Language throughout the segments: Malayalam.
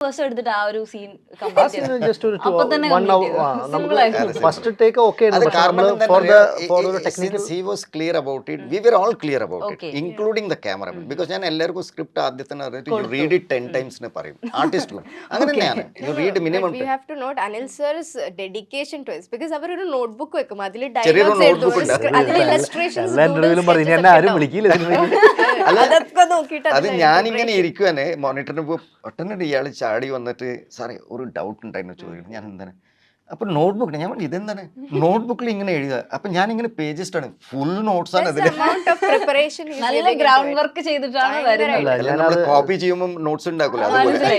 ദിവസം എടുത്തിട്ട് ആ ഒരു സീൻ ജസ്റ്റ് ഒരു. ഫസ്റ്റ് ടേക്ക് ഓക്കെ അത് for the for the technical scenes was clear about it we were all clear about Okay. It including the camera because ഞാൻ എല്ലാവർക്കും സ്ക്രിപ്റ്റ് ആദ്യത്തെ റീഡ് ഇറ്റ് ടെൻ ടൈംസ് പറയും. ആർട്ടിസ്റ്റും അങ്ങനെ തന്നെയാണ്. You read minimum we have to note Anil sir's dedication to because അവർ ഒരു നോട്ട്ബുക്ക് വെക്കും. അതിൽ ഡയലോഗ്സ്. അതിൽ ഇല്ലസ്ട്രേഷൻസ് പറഞ്ഞു ഇനി എന്നെ ആരും വിളിക്കില്ല അതൊക്കെ നോക്കിയിട്ട് അത് ഞാനിങ്ങനെ ഇരിക്കുവാനെ മോണിറ്ററിന് പെട്ടെന്ന് ഇയാൾ ചാടി വന്നിട്ട് സാറേ ഒരു ഡൗട്ട് ഉണ്ടായിരുന്നു ചോദിക്കണം ഞാൻ എന്താണ്? അപ്പൊ നോട്ട്ബുക്ക് ഞാൻ പറഞ്ഞു ഇതെന്താണ്? നോട്ട്ബുക്കിൽ ഇങ്ങനെ എഴുതുക. അപ്പൊ ഞാൻ ഇങ്ങനെ പേജസ് ആണ് ഫുൾ നോട്ട്സ് ആണ് അതിൽ നല്ല ഗ്രൗണ്ട് വർക്ക് ചെയ്തിട്ടാണ് വരുന്നത്. കോപ്പി ചെയ്യുമ്പോൾ നോട്ട്സ് ഉണ്ടാക്കില്ല അതുപോലെ.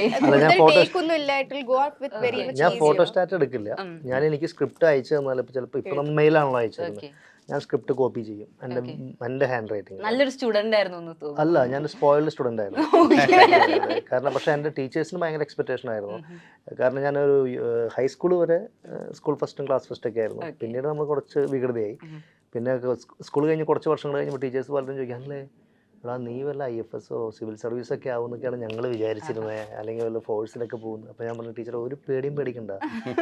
ഞാൻ ഫോട്ടോസ്റ്റാറ്റ് photo- take ഒന്നും ഇല്ല. It will go out with very much ഞാൻ ഫോട്ടോ സ്റ്റാറ്റ് എടുക്കില്ല. ഞാൻ എനിക്ക് സ്ക്രിപ്റ്റ് അയച്ചു തന്നാൽ ചിലപ്പോ ചിലപ്പോൾ ഇപ്പൊ നമ്മൾ മെയിലാണല്ലോ അയച്ചത്. ഞാൻ സ്ക്രിപ്റ്റ് കോപ്പി ചെയ്യും. എന്റെ എന്റെ ഹാൻഡ് റൈറ്റിംഗ് നല്ലൊരു സ്റ്റുഡന്റ് ആയിരുന്നു അല്ല ഞാൻ സ്പോയിൽഡ് സ്റ്റുഡന്റ് ആയിരുന്നു. കാരണം പക്ഷേ എന്റെ ടീച്ചേഴ്സിന് ഭയങ്കര എക്സ്പെക്ടേഷൻ ആയിരുന്നു. കാരണം ഞാനൊരു ഹൈസ്കൂൾ വരെ സ്കൂൾ ഫസ്റ്റും ക്ലാസ് ഫസ്റ്റ് ഒക്കെ ആയിരുന്നു. പിന്നീട് നമ്മൾ കുറച്ച് വികൃതിയായി. പിന്നെ സ്കൂൾ കഴിഞ്ഞ് കുറച്ച് വർഷങ്ങൾ കഴിഞ്ഞപ്പോൾ ടീച്ചേഴ്സ് പലരും ചോദിക്കാം അല്ലേ എടാ നീ വല്ല ഐ എഫ് എസോ സിവിൽ സർവീസ് ഒക്കെ ആവുന്നൊക്കെയാണ് ഞങ്ങൾ വിചാരിച്ചിരുന്നത് അല്ലെങ്കിൽ വല്ല ഫോഴ്സിലൊക്കെ പോകുന്നത്. അപ്പോൾ ഞാൻ പറഞ്ഞു ടീച്ചർ ഒരു പേടിയും പേടിക്കണ്ട.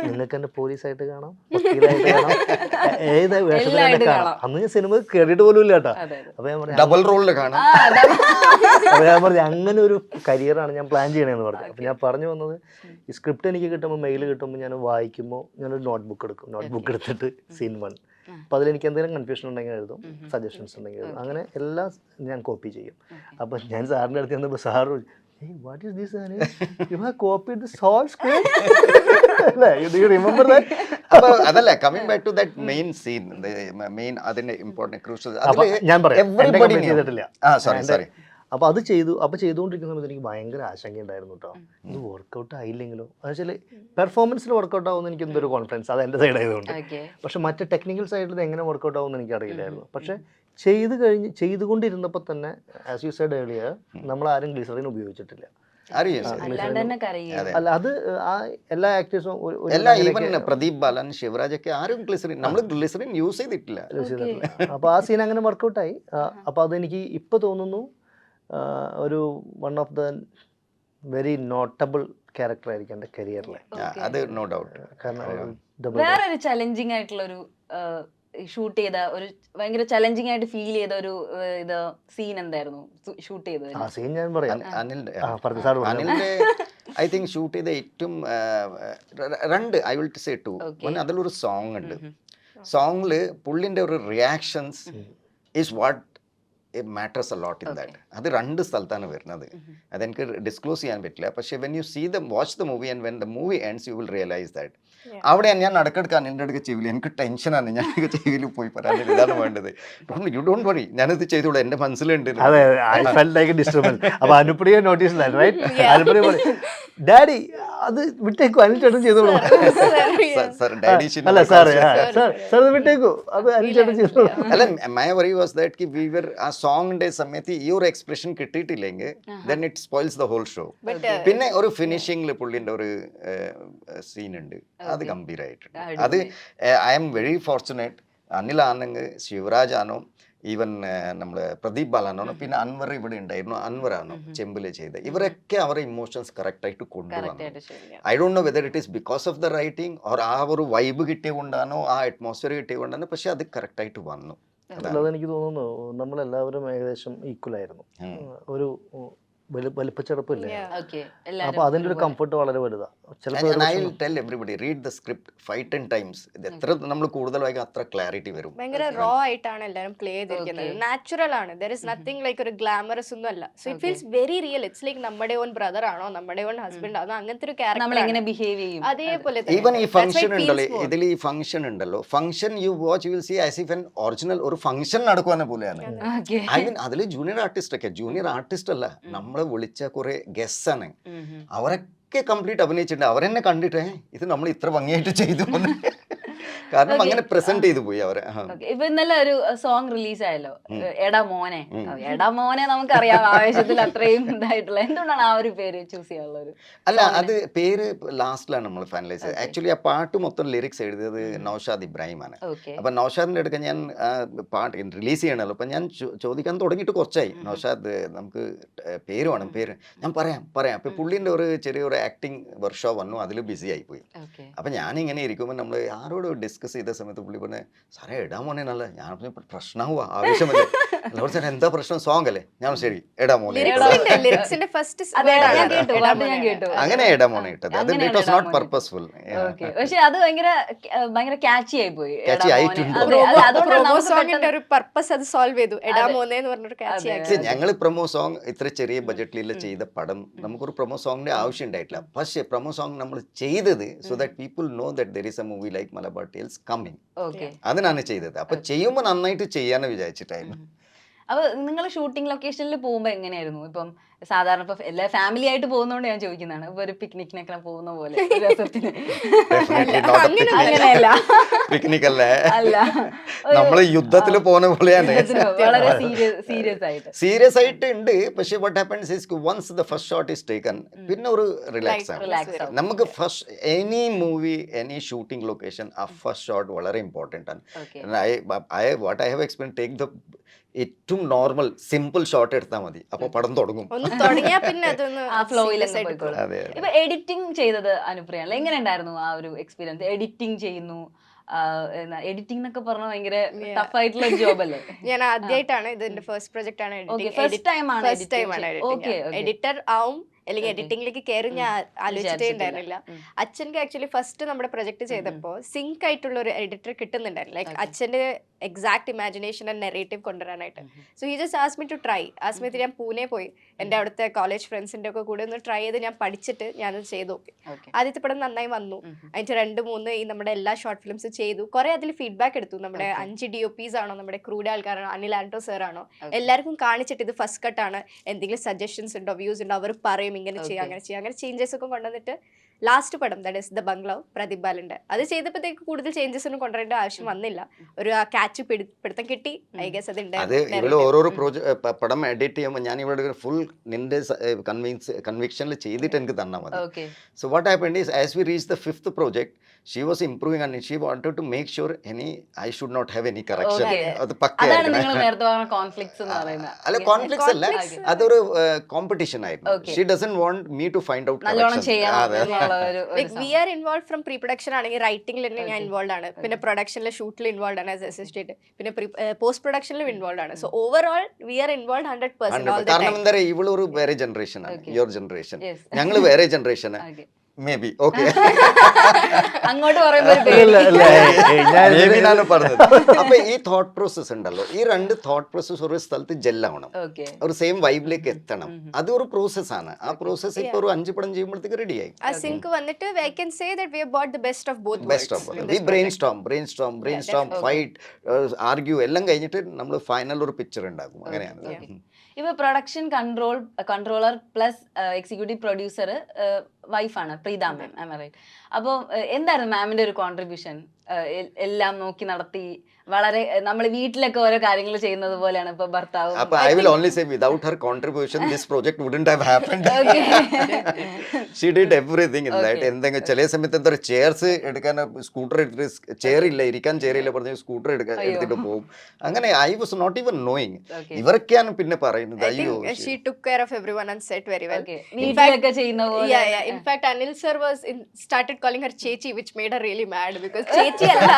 നിങ്ങൾക്ക് എന്നെ പോലീസായിട്ട് കാണാം വക്കീലായിട്ട് കാണാം ഏത് വേഷത്തിൽ എന്നെ കാണാം. അന്ന് ഞാൻ സിനിമ കേട്ടിട്ട് പോലും ഇല്ല കേട്ടോ. അപ്പൊ ഞാൻ പറഞ്ഞു ഡബിൾ റോളിൽ കാണാം. അപ്പോൾ ഞാൻ പറഞ്ഞു അങ്ങനെ ഒരു കരിയറാണ് ഞാൻ പ്ലാൻ ചെയ്യണേന്ന് പറഞ്ഞു. അപ്പൊ ഞാൻ പറഞ്ഞു വന്നത് ഈ സ്ക്രിപ്റ്റ് എനിക്ക് കിട്ടുമ്പോൾ മെയിൽ കിട്ടുമ്പോൾ ഞാൻ വായിക്കുമ്പോൾ ഞാനൊരു നോട്ട് ബുക്ക് എടുക്കും നോട്ട്ബുക്ക് എടുത്തിട്ട് സീൻ വൺ. അപ്പോൾ അതിൽ എനിക്ക് എന്തെങ്കിലും കൺഫ്യൂഷൻ ഉണ്ടെങ്കിൽ എഴുതും സജഷൻസ് ഉണ്ടെങ്കിൽ എഴുതും. അങ്ങനെ എല്ലാം ഞാൻ കോപ്പി ചെയ്യും. അപ്പോൾ ഞാൻ സാറിന്റെ അടുത്ത് ചെന്നപ്പോൾ sir what is this you have that അപ്പൊ അതല്ല coming back to that main scene main അതിന്റെ ഇമ്പോർട്ടന്റ് ക്രൂഷ്യൽ അപ്പൊ ഞാൻ പറയാം. ആ സോറി സോറി അപ്പൊ അത് ചെയ്തു അപ്പൊ ചെയ്തുകൊണ്ടിരിക്കുന്ന സമയത്ത് എനിക്ക് ഭയങ്കര ആശങ്ക ഉണ്ടായിരുന്നു കേട്ടോ ഇത് വർക്കൗട്ട് ആയില്ലെങ്കിലോ? എന്നുവെച്ചാൽ പെർഫോമൻസിൽ വർക്കൗട്ട് ആവുമെന്ന് എനിക്ക് എന്തൊരു കോൺഫിഡൻസ് അത് എന്റെ സൈഡ് ആയതുകൊണ്ട്. പക്ഷെ മറ്റു ടെക്നിക്കൽ സൈഡിൽ എങ്ങനെ വർക്കൗട്ട് ആവുമെന്ന് എനിക്ക് അറിയില്ലായിരുന്നു. പക്ഷെ ചെയ്ത് കഴിഞ്ഞ് ചെയ്തുകൊണ്ടിരുന്നപ്പോൾ തന്നെ ആസ് യു സൈഡ് ഏർലിയർ നമ്മൾ ആരും ഗ്ലിസറിൻ ഉപയോഗിച്ചിട്ടില്ല. അല്ല അത് ആ എല്ലാ ആക്ടേഴ്സും എല്ലാ ഈവൻ പ്രദീപ് ബാലൻ ശിവരാജ് ഒക്കെ ആരും ഗ്ലിസറിൻ നമ്മൾ ഗ്ലിസറിൻ യൂസ് ചെയ്തിട്ടില്ല. അപ്പോൾ ആ സീൻ അങ്ങനെ വർക്കൗട്ടായി അപ്പോൾ അതെനിക്ക് ഇപ്പൊ തോന്നുന്നു ഒരു one of the very notable character ആയിരിക്കും എന്റെ കരിയറിലെ അത് നോ ഡൗട്ട് കാരണം ഒരു വേറൊരു ചലഞ്ചിങ് ആയിട്ടുള്ള ഒരു ഷൂട്ട് ചെയ്ത ഒരു ഭയങ്കര ചലഞ്ചിങ് ആയിട്ട് ഫീൽ ചെയ്ത ഒരു ഇത് സീൻ എന്തായിരുന്നു? ഷൂട്ട് ചെയ്തത്? ആ സീൻ ഞാൻ പറയാം. അനിലിന്റെ ആ പറഞ്ഞു സാർ അനിൽ അനിലിന്റെ ഐ തിങ്ക് ഷൂട്ട് ചെയ്ത ഏറ്റവും രണ്ട് ഐ വിൽ സേ ടു. അതിലൊരു സോങ് ഉണ്ട്. സോങ്ങിൽ പുള്ളിന്റെ ഒരു reactions is what matters a lot lot in that അത് രണ്ട് സ്ഥലത്താണ് വരുന്നത്. അതെനിക്ക് ഡിസ്ക്ലോസ് ചെയ്യാൻ പറ്റില്ല. പക്ഷേ when you see the watch the movie and when the movie ends you will realise that അവിടെ ഞാൻ നടക്കെടുക്കാൻ എന്റെ അടുക്ക ചെവിയിൽ എനിക്ക് ടെൻഷനാണ് ഞാൻ ചെവിയിൽ പോയി പറയാൻ ഇതാണ് വേണ്ടത്. യു ഡോണ്ട് വറി ഞാനിത് ചെയ്തോളൂ. എന്റെ മനസ്സിലുണ്ട്. അതെ ഐ ഫെൽ ലൈക്ക് ഡിസ്റ്റർബൻസ് അപ്പൊ അനുപ്രിയ നോട്ടീസ് റൈറ്റ് അനുപ്രിയ പറയും ഡാഡി അത് വിട്ടേക്കു അനിൽ ചേട്ടൻ ചെയ്തോളൂ. സർ ഡാഡി അല്ല സാറേ സാർ സാർ അത് വിട്ടേക്കു. അത് അനിൽ ചേട്ടൻ ചെയ്തോളൂ. അല്ല മൈ വറി വാസ് ദാറ്റ് കി വി വർ ആ സോങ്ങിന്റെ സമയത്ത് ഈ ഒരു expression കിട്ടിയിട്ടില്ലെങ്കിൽ then it spoils the whole show പിന്നെ ഒരു ഫിനിഷിംഗിൽ പുള്ളിന്റെ ഒരു സീൻ ഉണ്ട് അത് ഗംഭീരമായിട്ടുണ്ട് അത് I'm very fortunate Anil ആണെങ്കിൽ ശിവരാജ് ആണോ ഈവൻ നമ്മൾ പ്രദീപ് ബാലാനാണ് പിന്നെ അൻവർ ഇവിടെ ഉണ്ടായിരുന്നു. അൻവർ ആണോ ചെമ്പിൽ ചെയ്ത്. ഇവരൊക്കെ അവരുടെ ഇമോഷൻസ് കറക്റ്റായിട്ട് കൊണ്ടുവന്നു. ആയിട്ട് കൊണ്ടുവന്നു I don't know whether it is because of the writing or ആ ഒരു വൈബ് കിട്ടിയ കൊണ്ടാണോ ആ അറ്റ്മോസ്ഫിയർ കിട്ടിയ കൊണ്ടാണ് പക്ഷെ അത് കറക്റ്റായിട്ട് വന്നു. അല്ലാതെ എനിക്ക് തോന്നുന്നു നമ്മളെല്ലാവരും ഏകദേശം ഈക്വൽ ആയിരുന്നു. ഒരു വലിപ്പച്ചെറുപ്പില്ലേ? ഓക്കെ അപ്പൊ അതിന്റെ ഒരു കംഫർട്ട് വളരെ വലുതാണ് read the script five ten times ഇത് എത്ര നമ്മൾ കൂടുതൽ വായിക്കും അത്ര ക്ലാരിറ്റി വരും. ഭയങ്കര റോ ആയിട്ടാണ് എല്ലാവരും പ്ലേ ചെയ്തിരിക്കുന്നത്. നാച്ചുറൽ ആണ്. ദർ ഇസ് നത്തിങ് ലൈക്ക് ഒരു ഗ്ലാമറസ് ഒന്നും അല്ല. So it feels very real it's like നമ്മുടെ ഓൺ ബ്രദർ ആണോ നമ്മുടെ ഓൺ ഹസ്ബൻഡ് ആണോ അങ്ങനത്തെ ഒരു നമ്മൾ ക്യാരക്ടർ എങ്ങനെ ബിഹേവ് ചെയ്യും. അതേപോലെ ഈവൻ ഈ. ഫംഗ്ഷൻ ഉണ്ടല്ലോ. ഇതിൽ ഈ ഫംഗ്ഷൻ ഉണ്ടല്ലോ. Function you watch you will see as if an original ഒരു ഫംഗ്ഷൻ നടക്കുവാനെ പോലെയാണ്. ഓക്കെ ഐ മീൻ അതിൽ ജൂനിയർ ആർട്ടിസ്റ്റ് ഒക്കെ ജൂനിയർ ആർട്ടിസ്റ്റ് അല്ല. നമ്മളെ വിളിച്ച കുറെ ഗസ്സാണ്. അവരൊക്കെ കംപ്ലീറ്റ് അഭിനയിച്ചിട്ടുണ്ട്. അവരെന്നെ കണ്ടിട്ട് ഇത് നമ്മൾ ഇത്ര ഭംഗിയായിട്ട് ചെയ്തു എന്ന്." കാരണം. അങ്ങനെ പ്രസന്റ് ചെയ്തു പോയി അവരെ. ഇപ്പൊ ഇന്നലെ ഒരു സോങ് റിലീസ് ആയല്ലോ. എടാ മോനെ. എടാ മോനെ നമുക്കറിയാം ആവേശത്തിൽ അത്രയും ഇതായിട്ടുള്ള. എന്തുകൊണ്ടാണ് ആ ഒരു പേര് ചൂസ് ചെയ്യാനുള്ളത് അല്ല അത് പേര് ലാസ്റ്റിലാണ് നമ്മൾ ഫൈനലൈസ് ചെയ്തത്. ആക്ച്വലി ആ പാട്ട് മൊത്തം ലിറിക്സ് എഴുതിയത് നൌഷാദ് ഇബ്രാഹിമാണ് ആണ്. അപ്പൊ നൌഷാദിന്റെ അടുക്ക ഞാൻ പാട്ട് റിലീസ് ചെയ്യണല്ലോ. അപ്പൊ ഞാൻ ചോദിക്കാൻ തുടങ്ങിയിട്ട് കുറച്ചായി. നൌഷാദ് നമുക്ക് പേര് വേണം പേര്. ഞാൻ പറയാം പറയാം. അപ്പൊ. പുള്ളിന്റെ ഒരു ചെറിയൊരു ആക്ടിങ് വർക്ക്ഷോപ്പ് വന്നു. അതിൽ ബിസി ആയി പോയി. അപ്പൊ ഞാനിങ്ങനെ ഇരിക്കുമ്പോൾ നമ്മൾ ആരോട് ഡിസ്കസ് ചെയ്ത സമയത്ത് പുള്ളി പറഞ്ഞ സാറേ ഇടാൻ മോനെ നല്ല ഞാൻ പറഞ്ഞു പ്രശ്നമാവുക ആവശ്യമല്ലേ? എല്ലാവരും സാറേ എന്താ പ്രശ്നം? സോങ് അല്ലേ? ഞാൻ ശരി ഇടാ മോനെ Lyrics ഇട്ടത്." ഉണ്ട്. ലിറിക്സിന്റെ ഫസ്റ്റ് അതെ, ഞാൻ ഞാൻ കേട്ടു. അങ്ങനെ ഇടാ മോനെ ഇട്ടത്. അത് it was not purposeful okay പക്ഷെ അത് ഭയങ്കര ഭയങ്കര ക്യാച്ചി ആയി പോയി. ക്യാച്ചി. ആയിട്ടുണ്ട്. ഒരു പർപ്പസ് അത് സോൾവ് ചെയ്തു. എടാ മോനെ എന്ന് പറഞ്ഞൊരു അതെ, ആക്കി. ഞങ്ങൾ പ്രൊമോ സോങ് ഇത്ര ചെറിയ ബഡ്ജറ്റിൽ ചെയ്ത പടം നമുക്കൊരു പ്രൊമോ സോങ്ങിന്റെ ആവശ്യം ഉണ്ടായിട്ടില്ല. പക്ഷേ പ്രൊമോ സോങ് നമ്മൾ ചെയ്തത് so that people know that there is a movie like Malabar tales coming okay അതിനാണ് ചെയ്തത്. അപ്പൊ ചെയ്യുമ്പോൾ നന്നായിട്ട് ചെയ്യാന്ന് വിചാരിച്ചിട്ടായിരുന്നു. അപ്പൊ നിങ്ങൾ ഷൂട്ടിംഗ് ലൊക്കേഷനിൽ പോകുമ്പോ എങ്ങനെയായിരുന്നു? ഇപ്പം സാധാരണ ഇപ്പൊ എല്ലാ ഫാമിലി ആയിട്ട് പോകുന്നോണ്ട് ഞാൻ ചോദിക്കുന്നതാണ്. ഇപ്പൊ ഒരു പിക്നിക്കിനൊക്കെ പോകുന്ന പോലെ ഒരു രസത്തിന്. അങ്ങനെയല്ല. പിക്നിക് അല്ലേ? അല്ല നമ്മൾ നമ്മൾ യുദ്ധത്തിൽ പോകുന്ന പോലെയാണ്. വളരെ സീരിയസ് സീരിയസ് ആയിട്ട്. സീരിയസ് ആയിട്ട് ഉണ്ട് പക്ഷെ what happens is once the first shot is taken പിന്നെ ഒരു റിലാക്സ് ആണ് നമുക്ക് first any movie any shooting location ആ ഫസ്റ്റ് ഷോട്ട് വളരെ ഇമ്പോർട്ടന്റ് ആണ്. I I what I have experience take the ഏറ്റവും നോർമൽ സിമ്പിൾ ഷോട്ട് എടുത്താൽ മതി. അപ്പൊ പടം തുടങ്ങും. ഒന്ന് തുടങ്ങിയാ പിന്നെ അതൊന്ന് ആ ഫ്ലോയിൽ serious അതെ ഇപ്പൊ എഡിറ്റിംഗ് ചെയ്തത് അനുപ്രിയ എങ്ങനെ ഉണ്ടായിരുന്നു ആ ഒരു എക്സ്പീരിയൻസ് എഡിറ്റിംഗ് ചെയ്യുന്നു എഡിറ്റിംഗ് എന്നൊക്കെ പറഞ്ഞാൽ ഭയങ്കര. ടഫ് ആയിട്ടുള്ള ജോബ് അല്ലേ? ഞാൻ ആദ്യമായിട്ടാണ് ഇത് എന്റെ ഫസ്റ്റ് പ്രൊജക്ട് ആണ് എഡിറ്റിംഗ് ഫസ്റ്റ് ടൈം ആണ് ഫസ്റ്റ് ടൈം ആണ് എഡിറ്റർ ആവും അല്ലെങ്കിൽ. എഡിറ്റിംഗിലേക്ക് കയറി ഞാൻ ആലോചിച്ചിട്ടേ. ഉണ്ടായിരുന്നില്ല. അച്ഛന്റെ അച്ഛൻക്ക് ആക്ച്വലി ഫസ്റ്റ് നമ്മുടെ പ്രൊജക്ട് ചെയ്തപ്പോൾ സിങ്ക് ആയിട്ടുള്ള ഒരു എഡിറ്റർ കിട്ടുന്നുണ്ടായിരുന്നു. ലൈക്ക് അച്ഛന്റെ അച്ഛന്റെ എക്സാക്ട് ഇമാജിനേഷൻ ആൻഡ് നെറേറ്റീവ് കൊണ്ടുവരാനായിട്ട് so he just asked me to try ആ സമയത്ത് ഞാൻ പൂനെ പോയി. എന്റെ അവിടുത്തെ കോളേജ് ഫ്രണ്ട്സിന്റെ ഒക്കെ കൂടെ ഒന്ന് ട്രൈ ചെയ്ത് ഞാൻ പഠിച്ചിട്ട് ഞാനത് ചെയ്തു നോക്കി. ആദ്യത്തെ പടം നന്നായി വന്നു. അതിന്റെ രണ്ട് മൂന്ന് ഈ നമ്മുടെ എല്ലാ ഷോർട്ട് ഫിലിംസ് ചെയ്തു. കുറെ അതിൽ ഫീഡ്ബാക്ക് എടുത്തു. നമ്മുടെ അഞ്ച് ഡി ഒ പീസ് ആണോ നമ്മുടെ ക്രൂഡ് ആൾക്കാരാണോ അനിൽ ആൻഡോ സാറാണോ ആണോ. എല്ലാവർക്കും കാണിച്ചിട്ട് ഇത് ഫസ്റ്റ് കട്ടാണ് എന്തെങ്കിലും സജഷൻസ് ഉണ്ടോ വ്യൂസ് ഉണ്ടോ അവർ പറയും. ഇങ്ങനെ ചെയ്യാം അങ്ങനെ ചെയ്യാം അങ്ങനെ ചേഞ്ചസ് ഒക്കെ കൊണ്ടുവന്നിട്ട് ലാസ്റ്റ് പടം that is the bungalow Pradeep ബാലന്റെ അത് ചെയ്തപ്പോഴത്തേക്ക് കൂടുതൽ ചേഞ്ചസ് ഒന്നും കൊണ്ടുവരേണ്ട ആവശ്യം വന്നില്ല. ഒരു ആ ക്യാച്ച് പിടുത്തം കിട്ടി. ഐ ഗസ് അത് അത് ഇവിടെ ഓരോരോ പ്രോജക്ട് പടം എഡിറ്റ് ചെയ്യുമ്പോൾ ഞാൻ ഇവിടെ ഫുൾ നിന്റെ കൺവിൻസ് കൺവിക്ഷനിൽ ചെയ്തിട്ട് എനിക്ക് തന്നാൽ മതി. So what happened is as we reach the fifth project she was was improving and she wanted to make sure any I should not have any correction. Okay. അത് അതാണ് പക്കയായിരുന്നു. നിങ്ങൾ നേരത്തെ പറഞ്ഞ കോൺഫ്ലിക്ട്സ് എന്ന് പറയുന്നത്. അല്ല. കോൺഫ്ലിക്ട്സ് അല്ല. അതൊരു കോമ്പറ്റീഷൻ ആയിരുന്നു. She doesn't want me to find out നല്ലോണം we are involve from pre production ആണെങ്കിൽ റൈറ്റിംഗിൽ തന്നെ ഞാൻ. ഇൻവോൾവ് ആണ്. പിന്നെ പ്രൊഡക്ഷനിലെ ഷൂട്ടിൽ ഇൻവോൾവ് ആണ് ആസ് അസിസ്റ്റന്റ് പിന്നെ പോസ്റ്റ് പ്രൊഡക്ഷനിലും ഇൻവോൾവ് ആണ്. So overall we are involve hundred percent കാരണം എന്താ പറയുക ഇവൾ ഒരു വേറെ ജനറേഷൻ ആണ്. യുവർ ജനറേഷൻ ഞങ്ങൾ വേറെ generation Okay. Maybe okay അങ്ങോട്ട് പറഞ്ഞത്. അപ്പൊ ഈ തോട്ട് പ്രോസസ് ഉണ്ടല്ലോ. ഈ രണ്ട് തോട്ട് പ്രോസസ് ഒരു സ്ഥലത്ത് ജെല്ലാവണം. ഒരു സെയിം വൈബിലേക്ക് എത്തണം. അത് ഒരു പ്രോസസ് ആണ്. ആ പ്രോസസ് ഇപ്പൊ ഒരു അഞ്ച് പടം ചെയ്യുമ്പോഴത്തേക്ക് റെഡിയായി ആ സിങ്ക് വന്നിട്ട് I can say that we have both the best of both best of we brainstorm brainstorm brainstorm fight argue എല്ലാം കഴിഞ്ഞിട്ട് നമ്മൾ ഫൈനൽ ഒരു പിക്ചർ ഉണ്ടാക്കും. അങ്ങനെയാണ്. ഇപ്പൊ production control controller plus executive producer വൈഫാണ് പ്രീത മാം റൈറ്റ് അപ്പോൾ എന്തായിരുന്നു മാമിന്റെ ഒരു കോൺട്രിബ്യൂഷൻ എല്ലാം നോക്കി നടത്തി വളരെ നമ്മൾ വീട്ടിലൊക്കെ ഓരോ കാര്യങ്ങൾ ചെയ്യുന്നത് പോലെയാണ് ഇപ്പൊ ഭർത്താവ്. I will only say without her contribution this project wouldn't have happened she did everything in that Okay. എന്തെങ്കിലും ചില സമയത്ത് എന്താ പറയുക ചെയർസ് എടുക്കാൻ സ്കൂട്ടർ എടുത്തിട്ട് ചെയർ ഇല്ല ഇരിക്കാൻ ചെയർ ഇല്ല പറഞ്ഞ് സ്കൂട്ടർ എടുക്കാൻ എടുത്തിട്ട് പോകും. അങ്ങനെ I was not even knowing. ഇവരൊക്കെയാണ് പിന്നെ പറയുന്നത്. ഐ അയ്യോ she took care of every one and set very well Okay. In fact, Anil sir was in, started calling her Chechi, which made her really mad because Chechi അല്ല.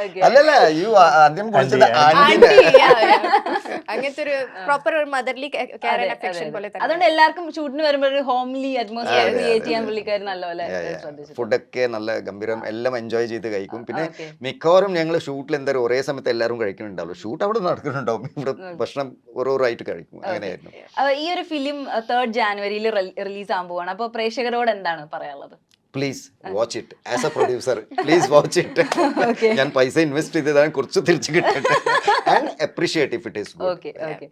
Okay. അല്ലല്ല you ആദ്യം വിളിച്ചത് the Aunty, ആന്റിനെ yeah, yeah. അങ്ങനത്തെ ഒരു പ്രോപ്പർ ഒരു മദർലി അതെ, ആൻഡ് അതെ, അഫെക്ഷൻ അതെ. പോലെ അതുകൊണ്ട് തന്നെ എല്ലാവർക്കും ഷൂട്ടിന് വരുമ്പോൾ ഒരു ഹോംലി അറ്റ്മോസ്ഫിയർ അതെ, ക്രിയേറ്റ് ചെയ്യാൻ. പുള്ളിക്കാർ നല്ലപോലെ ശ്രദ്ധിച്ചു ഫുഡൊക്കെ നല്ല ഗംഭീരം എല്ലാം എൻജോയ് ചെയ്ത് കഴിക്കും. പിന്നെ Okay. മിക്കവാറും ഞങ്ങൾ ഷൂട്ടിൽ എന്തായാലും ഒരേ സമയത്ത് എല്ലാവരും കഴിക്കുന്നുണ്ടാവും ഷൂട്ട് അവിടെ നടക്കുന്നുണ്ടാവും. ഇവിടെ ഭക്ഷണം ഓരോരോ ആയിട്ട് കഴിക്കും അങ്ങനെയായിരുന്നു. അപ്പൊ ഈ ഒരു ഫിലിം തേർഡ് ജാനുവരിയിൽ റിലീസ് ആകാൻ പോവാണ്. അപ്പൊ പ്രേക്ഷകരോട് എന്താണ് പറയാനുള്ളത് please watch it as a producer please watch it ഞാൻ പൈസ ഇൻവെസ്റ്റ് ചെയ്തതാണ് കുറച്ച് തിരിച്ചു കിട്ടട്ടെ. And appreciate if it is okay okay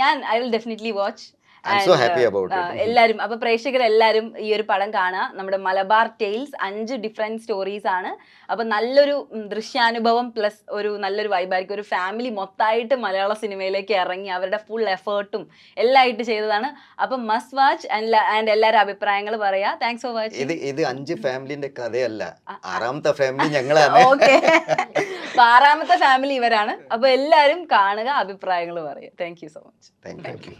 ഞാൻ ഐ വിൽ ഡെഫിനറ്റ്ലി വാച്ച് അപ്പൊ പ്രേക്ഷകർ uh, ആ, എല്ലാരും അപ്പൊ പ്രേക്ഷകരെല്ലാരും ഈ ഒരു പടം കാണുക നമ്മുടെ മലബാർ ടെയിൽസ് അഞ്ച് ഡിഫറെന്റ് സ്റ്റോറീസ് ആണ്. അപ്പൊ നല്ലൊരു ദൃശ്യാനുഭവം പ്ലസ് ഒരു നല്ലൊരു വൈബായിരിക്കും ഒരു ഫാമിലി മൊത്തമായിട്ട് മലയാള സിനിമയിലേക്ക് ഇറങ്ങി അവരുടെ ഫുൾ എഫേർട്ടും എല്ലാം ആയിട്ട് ചെയ്തതാണ്. അപ്പൊ മസ്റ്റ് വാച്ച് ആൻഡ് എല്ലാവരും അഭിപ്രായങ്ങൾ പറയാ. താങ്ക്സ് ഫോർ വാച്ച് ഇത് ഇത് അഞ്ച് ഫാമിലിന്റെ കഥയല്ല. ആറാമത്തെ ഫാമിലി ഞങ്ങളാണ്. ഓക്കെ. ആറാമത്തെ ഫാമിലി ഇവരാണ്. അപ്പൊ എല്ലാരും കാണുക അഭിപ്രായങ്ങൾ പറയുക. Thank you so much thank you